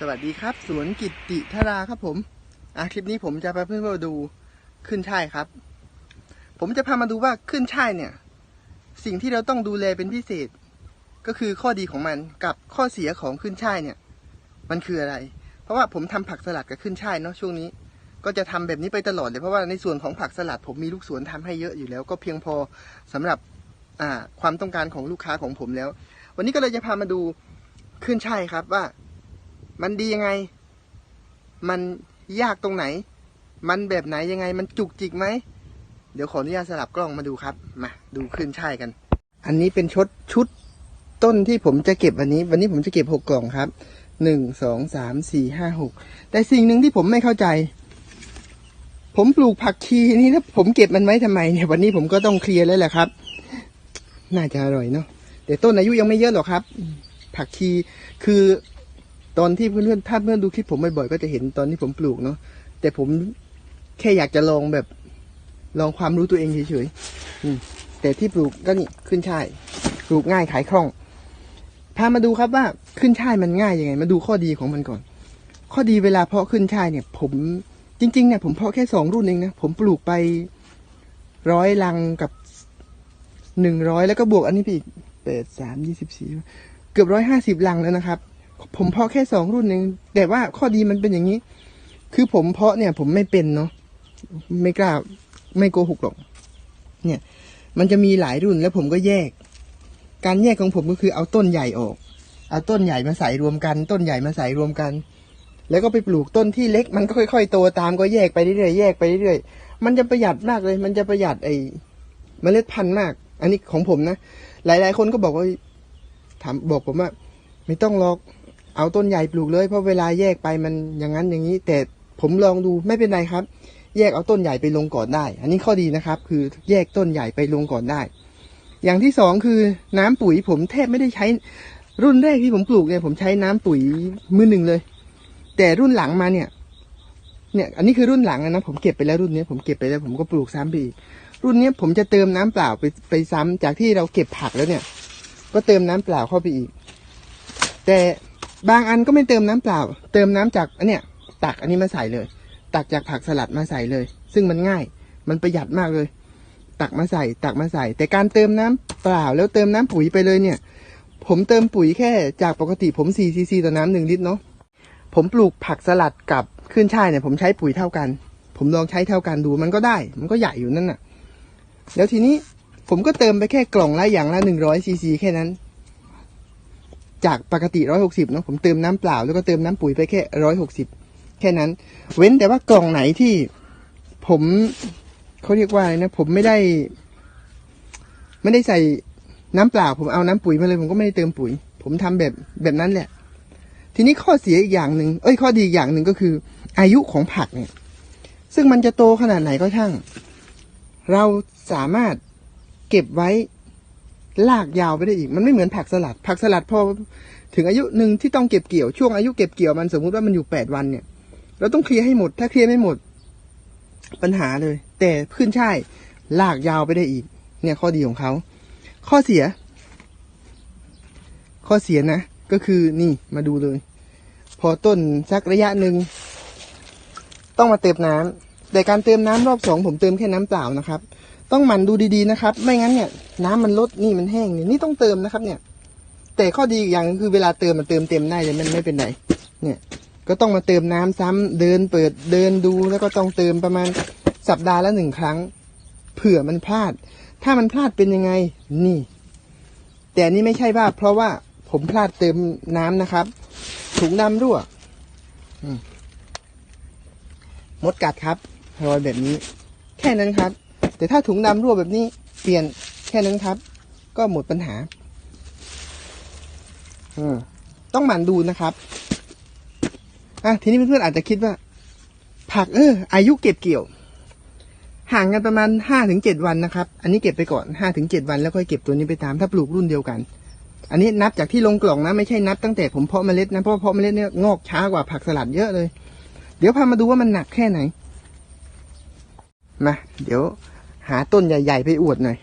สวัสดีครับ สวนกิติธาราครับผม อะคลิปนี้ผมจะพาเพื่อนๆมาดูขึ้นช่ายครับ ผมจะพามาดูว่าขึ้นช่ายเนี่ย สิ่งที่เราต้องดูแลเป็นพิเศษ ก็คือข้อดีของมันกับข้อเสียของขึ้นช่ายเนี่ย มันคืออะไร เพราะว่าผมทำผักสลัดกับขึ้นช่ายเนาะช่วงนี้ ก็จะทำแบบนี้ไปตลอดเลยเพราะว่าในส่วนของผักสลัด ผมมีลูกสวนทำให้เยอะอยู่แล้ว ก็เพียงพอสำหรับอ่าความต้องการของลูกค้าของผมแล้ว วันนี้ก็เลยจะพามาดูขึ้นช่ายครับว่า มันดียังไง มันยากตรงไหน มันแบบไหนยังไง มันจุกจิกไหม เดี๋ยวขออนุญาตสลับกล้องมาดูครับ มาดูขึ้นช่ายกัน อันนี้เป็นชุดชุดต้นที่ผมจะเก็บวันนี้ วันนี้ผมจะเก็บหกกล่องครับ หนึ่ง สอง สาม สี่ ห้า หก แต่สิ่งหนึ่งที่ผมไม่เข้าใจ ผมปลูกผักชีนี่แล้วผมเก็บมันไว้ทำไมเนี่ย วันนี้ผมก็ต้องเคลียร์แล้วแหละครับ น่าจะอร่อยเนาะแต่ต้นอายุยังไม่เยอะหรอกครับ ผักชีคือ ตอนที่เพื่อนๆถ้าเพื่อนดูคลิปผมบ่อยๆก็จะเห็นตอนที่ผมปลูกเนาะแต่ผมแค่อยากจะลองแบบลองความรู้ตัวเองเฉยๆแต่ที่ปลูกก็นี่ขึ้นช่ายปลูกง่ายขายคล่อง พามาดูครับว่าขึ้นช่ายมันง่ายยังไง มาดูข้อดีของมันก่อน ข้อดีเวลาเพาะขึ้นช่ายเนี่ย ผมจริงๆเนี่ยผมเพาะแค่สองรุ่นเองนะผมปลูกไปร้อยลังกับหนึ่งร้อยแล้วก็บวกอันนี้ไปอีกแปดสามยี่สิบสี่เกือบร้อยห้าสิบลังแล้วนะครับ ผมเพาะแค่สองรุ่นเองแต่ว่าข้อดีมันเป็นอย่างนี้ คือผมเพาะเนี่ย ผมไม่เป็นเนาะไม่กล้าไม่โกหกหรอก เนี่ย มันจะมีหลายรุ่นแล้วผมก็แยก การแยกของผมก็คือเอาต้นใหญ่ออก เอาต้นใหญ่มาใส่รวมกัน ต้นใหญ่มาใส่รวมกัน แล้วก็ไปปลูกต้นที่เล็ก มันก็ค่อยๆโตตามก็แยกไปเรื่อยๆแยกไปเรื่อยๆมันจะประหยัดมากเลย มันจะประหยัดไอ้เมล็ดพันธุ์มาก อันนี้ของผมนะหลายๆคนก็บอกว่าถามบอกผมว่าไม่ต้องหรอก เอาต้นใหญ่ปลูกเลย เพราะเวลาแยกไปมันอย่างนั้นอย่างนี้ แต่ผมลองดูไม่เป็นไรครับ แยกเอาต้นใหญ่ไปลงก่อนได้ อันนี้ข้อดีนะครับ คือแยกต้นใหญ่ไปลงก่อนได้ อย่างที่สองคือน้ำปุ๋ยผมแทบไม่ได้ใช้รุ่นแรกที่ผมปลูกเนี่ยผมใช้น้ำปุ๋ยมือหนึ่งเลย แต่รุ่นหลังมาเนี่ย เนี่ยอันนี้คือรุ่นหลังนะผมเก็บไปแล้วรุ่นนี้ผมเก็บไปแล้วผมก็ปลูกซ้ำไปอีกรุ่นนี้ผมจะเติมน้ำเปล่าไปไปซ้ำจากที่เราเก็บผักแล้วเนี่ย ก็เติมน้ำเปล่าเข้าไปอีก แต่ บางอันก็ไม่เติมน้ำเปล่า เติมน้ำจากอันเนี้ยตักอันนี้มาใส่เลย ตักจากผักสลัดมาใส่เลย ซึ่งมันง่าย มันประหยัดมากเลย ตักมาใส่ ตักมาใส่ แต่การเติมน้ำเปล่าแล้วเติมน้ำปุ๋ยไปเลยเนี่ย ผมเติมปุ๋ยแค่จากปกติผม4ซีซีต่อน้ำหนึ่งลิตรเนาะผมปลูกผักสลัดกับขึ้นช่ายเนี่ย ผมใช้ปุ๋ยเท่ากัน ผมลองใช้เท่ากันดูมันก็ได้ มันก็ใหญ่อยู่นั่นน่ะ แล้วทีนี้ผมก็เติมไปแค่กล่องละอย่างละหนึ่งร้อยซีซีแค่นั้น จากปกติร้อยหกสิบเนาะผมเติมน้ำเปล่า แล้วก็เติมน้ำปุ๋ยไปแค่ร้อยหกสิบแค่นั้น เว้นแต่ว่ากล่องไหนที่ผมเขาเรียกว่าอะไรนะ ผมไม่ได้ ไม่ได้ใส่น้ำเปล่า ผมเอาน้ำปุ๋ยมาเลย ผมก็ไม่ได้เติมปุ๋ย ผมทำแบบแบบนั้นแหละ ทีนี้ข้อเสียอีกอย่างหนึ่งเอ้ยข้อดีอีกอย่างหนึ่งก็คือ อายุของผักเนี่ย ซึ่งมันจะโตขนาดไหนก็ช่าง เราสามารถเก็บไว้ ลากยาวไปได้อีก มันไม่เหมือนผักสลัด ผักสลัดพอถึงอายุหนึ่งที่ต้องเก็บเกี่ยวช่วงอายุเก็บเกี่ยวมันสมมุติว่ามันอยู่แปดวันเนี่ย เราต้องเคลียร์ให้หมด ถ้าเคลียร์ไม่หมด ปัญหาเลย แต่ขึ้นช่ายลากยาวไปได้อีก เนี่ยข้อดีของเขาข้อเสีย ข้อเสียนะก็คือนี่มาดูเลย พอต้นสักระยะหนึ่งต้องมาเติมน้ำแต่การเติมน้ำรอบสองผมเติมแค่น้ำเปล่านะครับ ต้องหมั่นดูดีๆนะครับ ไม่งั้นเนี่ย น้ำมันลดนี่มันแห้งเนี่ยนี่ต้องเติมนะครับ เนี่ย แต่ข้อดีอย่างคือเวลาเติมมันเติมเต็มได้เลยมันไม่เป็นไรเนี่ยก็ต้องมาเติมน้ำซ้ำเดินเปิดเดินดูแล้วก็ต้องเติมประมาณสัปดาห์ละหนึ่งครั้ง เผื่อมันพลาด ถ้ามันพลาดเป็นยังไง นี่ แต่นนี้ไม่ใช่ว่าเพราะว่าผมพลาดเติมน้ำนะครับ ถุงดำรั่วอืมมดกัดครับรอยแบบนี้ แค่นั้นครับ แต่ถ้าถุงดำรั่วแบบนี้เปลี่ยนแค่นั้นครับ ก็หมดปัญหาอืมต้องหมั่นดูนะครับอะทีนี้เพื่อนๆอาจจะคิดว่า ผักเออ อายุเก็บเกี่ยว ห่างกันประมาณห้าถึงเจ็ดวันนะครับ อันนี้เก็บไปก่อนห้าถึงเจ็ดวันแล้วค่อยเก็บตัวนี้ไปตามถ้าปลูกรุ่นเดียวกัน อันนี้นับจากที่ลงกล่องนะไม่ใช่นับตั้งแต่ผมเพาะเมล็ดนะเพราะว่าเพาะเมล็ดเนี่ยงอกช้ากว่าผักสลัดเยอะเลย เดี๋ยวพามาดูว่ามันหนักแค่ไหนมาเดี๋ยว หาต้นใหญ่ๆไปอวดหน่อย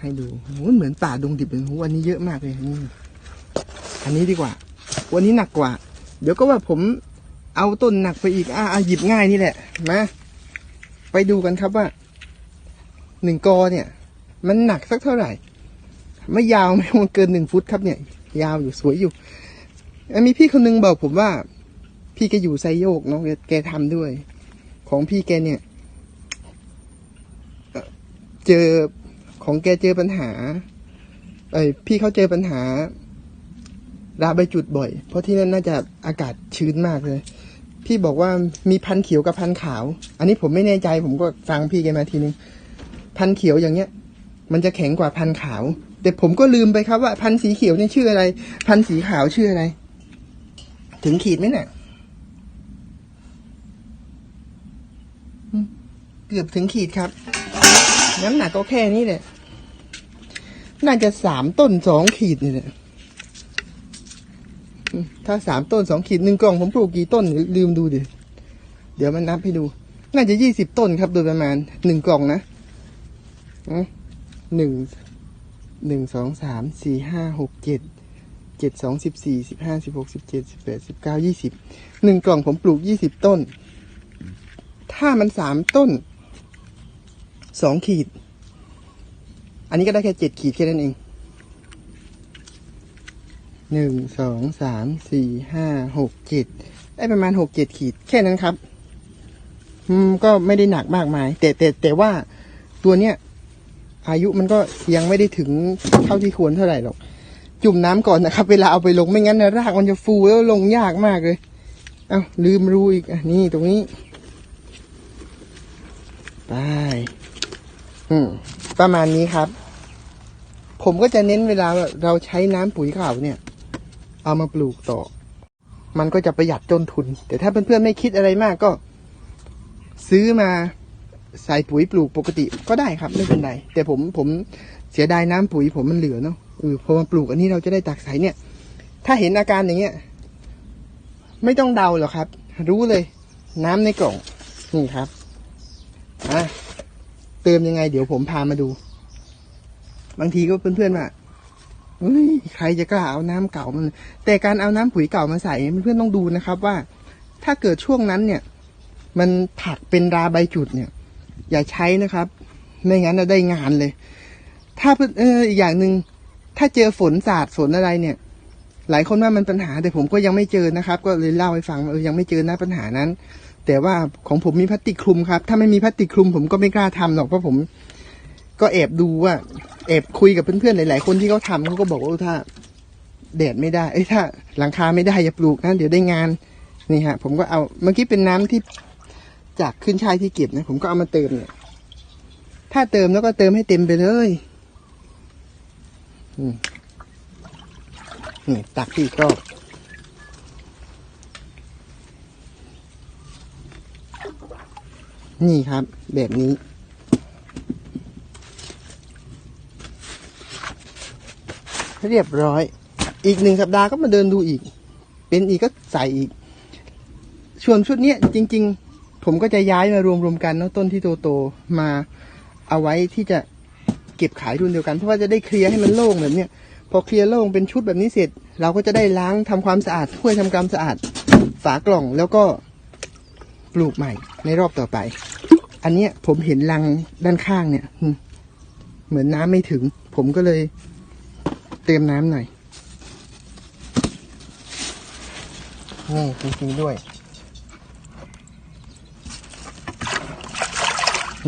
ให้ดูโอ้ยเหมือนป่าดงดิบเลยโอ้โหอันนี้เยอะมากเลยนี่อันนี้ดีกว่า วันนี้หนักกว่า เดี๋ยวก็ว่าผมเอาต้นหนักไปอีกอ่าหยิบง่ายนี่แหละมาไปดูกันครับว่าหนึ่งกอเนี่ย มันหนักสักเท่าไหร่ ไม่ยาวไม่มันเกินหนึ่งฟุตครับเนี่ย ยาวอยู่สวยอยู่มีพี่คนนึงบอกผมว่า พี่แกอยู่ไซโยกเนาะแกแกทำด้วย ของพี่แกเนี่ย เจอของแกเจอปัญหาเอ้ยพี่เขาเจอปัญหาราใบจุดบ่อย เพราะที่นั่นน่าจะอากาศชื้นมากเลย พี่บอกว่ามีพันเขียวกับพันขาว อันนี้ผมไม่แน่ใจ ผมก็ฟังพี่แกมาทีนึง พันเขียวอย่างเงี้ย มันจะแข็งกว่าพันขาว แต่ผมก็ลืมไปครับว่าพันสีเขียวเนี่ยชื่ออะไร พันสีขาวชื่ออะไร ถึงขีดไหมเนี่ยเกือบถึงขีดครับ น้ำหนักก็แค่นี้แหละ น่าจะสามต้นสองขีดนี่แหละถ้าสามต้นสองขีดหนึ่งกล่องผมปลูกกี่ต้นลืมดูดิ เดี๋ยวมันนับให้ดู น่าจะยี่สิบต้นครับโดยประมาณหนึ่งกล่องนะอืมหนึ่งหนึ่งสองสามสี่ห้าหกเจ็ดเจ็ดสองสิบสี่สิบห้าสิบหกสิบเจ็ดสิบแปดสิบเก้ายี่สิบหนึ่งกล่องผมปลูกยี่สิบต้น ถ้ามันสามต้น สองขีด อันนี้ก็ได้แค่เจ็ดขีดแค่นั้นเองหนึ่งสองสามสี่ห้าหกเจ็ดได้ประมาณหกเจ็ดขีดแค่นั้นครับ อืมก็ไม่ได้หนักมากมาย แต่แต่แต่ว่าตัวเนี้ยอายุมันก็ยังไม่ได้ถึงเท่าที่ควรเท่าไหร่หรอก จุ่มน้ำก่อนนะครับ เวลาเอาไปลงไม่งั้นนะรากมันจะฟูแล้วลงยากมากเลยเอา้าลืมรูอีกอะนี่ตรงนี้ ไป ประมาณนี้ครับ ผมก็จะเน้นเวลาเราใช้น้ำปุ๋ยขาวเนี่ย เอามาปลูกต่อ มันก็จะประหยัดต้นทุน แต่ถ้าเพื่อนๆไม่คิดอะไรมากก็ ซื้อมาใส่ปุ๋ยปลูกปกติก็ได้ครับไม่เป็นไรแต่ผมผมเสียดายน้ำปุ๋ยผมมันเหลือเนาะเออพอมาปลูกอันนี้เราจะได้ตักใส่เนี่ย ถ้าเห็นอาการอย่างเงี้ย ไม่ต้องเดาหรอกครับ รู้เลย น้ำในกล่องนี่ครับอะ เติมยังไง เดี๋ยวผมพามาดู บางทีก็เพื่อนๆว่าใครจะกล้าเอาน้ำเก่ามันแต่การเอาน้ำปุ๋ยเก่ามาใส่เพื่อนๆต้องดูนะครับว่า ถ้าเกิดช่วงนั้นเนี่ย มันผักเป็นราใบจุดเนี่ย อย่าใช้นะครับ ไม่งั้นจะได้งานเลย ถ้าเอออีกอย่างหนึ่งถ้าเจอฝนสาดฝนอะไรเนี่ย หลายคนว่ามันปัญหาแต่ผมก็ยังไม่เจอนะครับ ก็เลยเล่าให้ฟังเออยังไม่เจอหน้าปัญหานั้น แต่ว่าของผมมีพลาสติกคลุมครับ ถ้าไม่มีพลาสติกคลุมผมก็ไม่กล้าทำหรอกเพราะผม ก็แอบดูว่าแอบคุยกับเพื่อนๆหลาย ๆ คนที่เขาทำเขาก็บอกว่าถ้าแดดไม่ได้เอ้ยถ้าหลังคาไม่ได้อย่าปลูกนะเดี๋ยวได้งานนี่ฮะ ผมก็เอาเมื่อกี้เป็นน้ำที่จากขึ้นชายที่เก็บนะผมก็เอามาเติมเนี่ย ถ้าเติมแล้วก็เติมให้เต็มไปเลยอืมนี่ตักที่ก็ นี่ครับ แบบนี้ เรียบร้อย อีกหนึ่งสัปดาห์ก็มาเดินดูอีก เป็นอีกก็ใส่อีก ส่วนชุดนี้จริง ๆ ผมก็จะย้ายมารวมๆกันเนาะต้นที่โตๆมาเอาไว้ที่จะเก็บขายรุ่นเดียวกัน เพราะว่าจะได้เคลียร์ให้มันโล่งแบบเนี้ยพอเคลียร์โล่งเป็นชุดแบบนี้เสร็จ เราก็จะได้ล้างทำความสะอาดถ้วยทำความสะอาดฝากล่องแล้วก็ ปลูกใหม่ในรอบต่อไป อันเนี้ยผมเห็นรังด้านข้างเนี่ยเหมือนน้ำไม่ถึง ผมก็เลยเติมน้ำหน่อยนี่จริงๆด้วย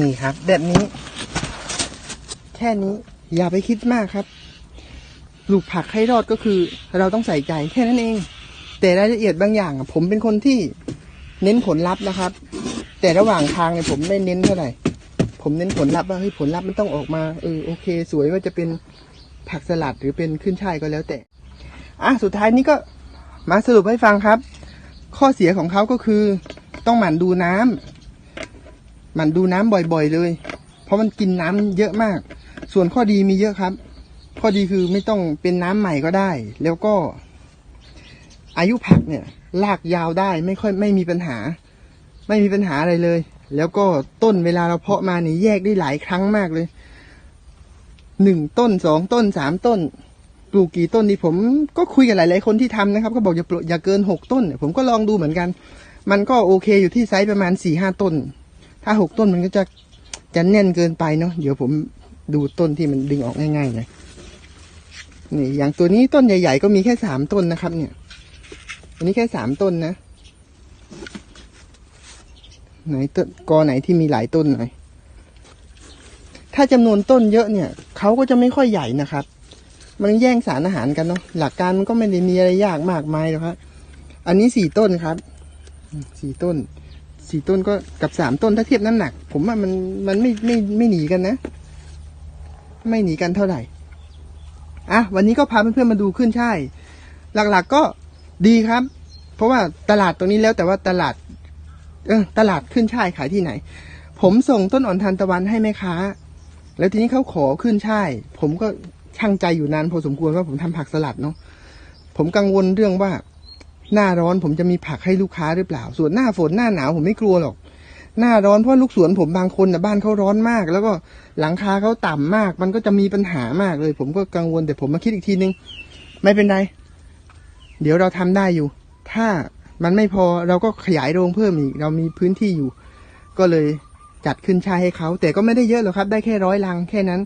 นี่ครับ แบบนี้ แค่นี้อย่าไปคิดมากครับปลูกผักให้รอดก็คือ เราต้องใส่ใจแค่นั้นเอง แต่รายละเอียดบางอย่างผมเป็นคนที่ เน้นผลลัพธ์นะครับ แต่ระหว่างทางเนี่ยผมไม่เน้นเท่าไหร่ ผมเน้นผลลัพธ์ว่าเฮ้ยผลลัพธ์มันต้องออกมาเออโอเค สวยว่าจะเป็นผักสลัดหรือเป็นขึ้นช่ายก็แล้วแต่อะสุดท้ายนี้ก็มาสรุปให้ฟังครับ ข้อเสียของเขาก็คือ ต้องหมั่นดูน้ำหมั่นดูน้ำบ่อยๆเลย เพราะมันกินน้ำเยอะมาก ส่วนข้อดีมีเยอะครับ ข้อดีคือไม่ต้องเป็นน้ำใหม่ก็ได้ แล้วก็อายุผักเนี่ย ลากยาวได้ไม่ค่อยไม่มีปัญหา ไม่มีปัญหาอะไรเลย แล้วก็ต้นเวลาเราเพาะมานี่แยกได้หลายครั้งมากเลยหนึ่งต้นสองต้นสามต้นปลูกกี่ต้นดีผมก็คุยกับหลาย ๆ คนที่ทำนะครับเขาบอกอย่าปลูกอย่าเกินหกต้น ผมก็ลองดูเหมือนกัน มันก็โอเคอยู่ที่ไซส์ประมาณสี่ห้าต้น ถ้าหกต้นมันก็จะจะแน่นเกินไปเนาะเดี๋ยวผมดูต้นที่มันดึงออกง่ายๆเลยนี่อย่างตัวนี้ต้นใหญ่ ๆ ก็มีแค่สามต้นนะครับเนี่ย อันนี้แค่สามต้นนะ ไหนต้นกอไหนที่มีหลายต้นหน่อย ถ้าจำนวนต้นเยอะเนี่ยเขาก็จะไม่ค่อยใหญ่นะครับ มันแย่งสารอาหารกันเนาะหลักการมันก็ไม่ได้มีอะไรยากมากมายหรอกครับ อันนี้สี่ต้นครับสี่ต้นสี่ต้นก็กับสามต้นถ้าเทียบน้ำหนัก ผมว่ามันมันไม่ไม่ไม่หนีกันนะ ไม่หนีกันเท่าไหร่อะวันนี้ก็พาเพื่อนๆมาดูขึ้นช่ายหลักๆก็ ดีครับ เพราะว่าตลาดตรงนี้แล้วแต่ว่าตลาด เออตลาดขึ้นช่ายขายที่ไหน ผมส่งต้นอ่อนทานตะวันให้แม่ค้า แล้วทีนี้เขาขอขึ้นช่าย ผมก็ช่างใจอยู่นานพอสมควรว่าผมทำผักสลัดเนาะผมกังวลเรื่องว่า หน้าร้อนผมจะมีผักให้ลูกค้าหรือเปล่า ส่วนหน้าฝนหน้าหนาวผมไม่กลัวหรอก หน้าร้อนเพราะลูกสวนผมบางคนนะบ้านเขาร้อนมาก แล้วก็หลังคาเขาต่ำมาก มันก็จะมีปัญหามากเลย ผมก็กังวลแต่ผมมาคิดอีกทีนึง ไม่เป็นไร เดี๋ยวเราทำได้อยู่ ถ้ามันไม่พอเราก็ขยายโรงเพิ่มอีก เรามีพื้นที่อยู่ ก็เลยจัดขึ้นชายให้เขา แต่ก็ไม่ได้เยอะหรอกครับ ได้แค่ร้อยลังแค่นั้น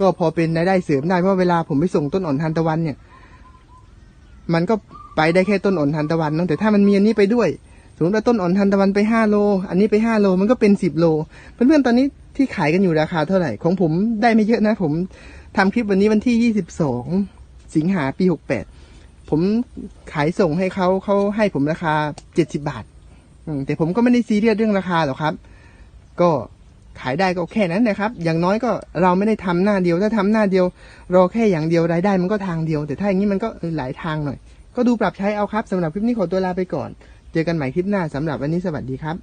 ก็พอเป็นรายได้เสริมได้เพราะเวลาผมไปส่งต้นอ่อนทานตะวันเนี่ย มันก็ไปได้แค่ต้นอ่อนทานตะวันเนอะแต่ถ้ามันมีอันนี้ไปด้วยสมมติว่าต้นอ่อนทานตะวันไปห้าโล อันนี้ไปห้าโล มันก็เป็นสิบโล เพื่อนๆ ตอนนี้ที่ขายกันอยู่ราคาเท่าไหร่ ของผมได้ไม่เยอะนะ ผมทำคลิปวันนี้วันที่ยี่สิบสองสิงหาปีหกแปด ผมขายส่งให้เขาเขาให้ผมราคาเจ็ดสิบาทแต่ผมก็ไม่ได้ซีเรียสเรื่องราคาหรอกครับ ก็ขายได้ก็แค่นั้นนะครับ อย่างน้อยก็เราไม่ได้ทำหน้าเดียวถ้าทำหน้าเดียวรอแค่อย่างเดียวรายได้มันก็ทางเดียว แต่ถ้าอย่างนี้มันก็หลายทางหน่อย ก็ดูปรับใช้เอาครับสำหรับคลิปนี้ขอตัวลาไปก่อน เจอกันใหม่คลิปหน้าสำหรับวันนี้สวัสดีครับ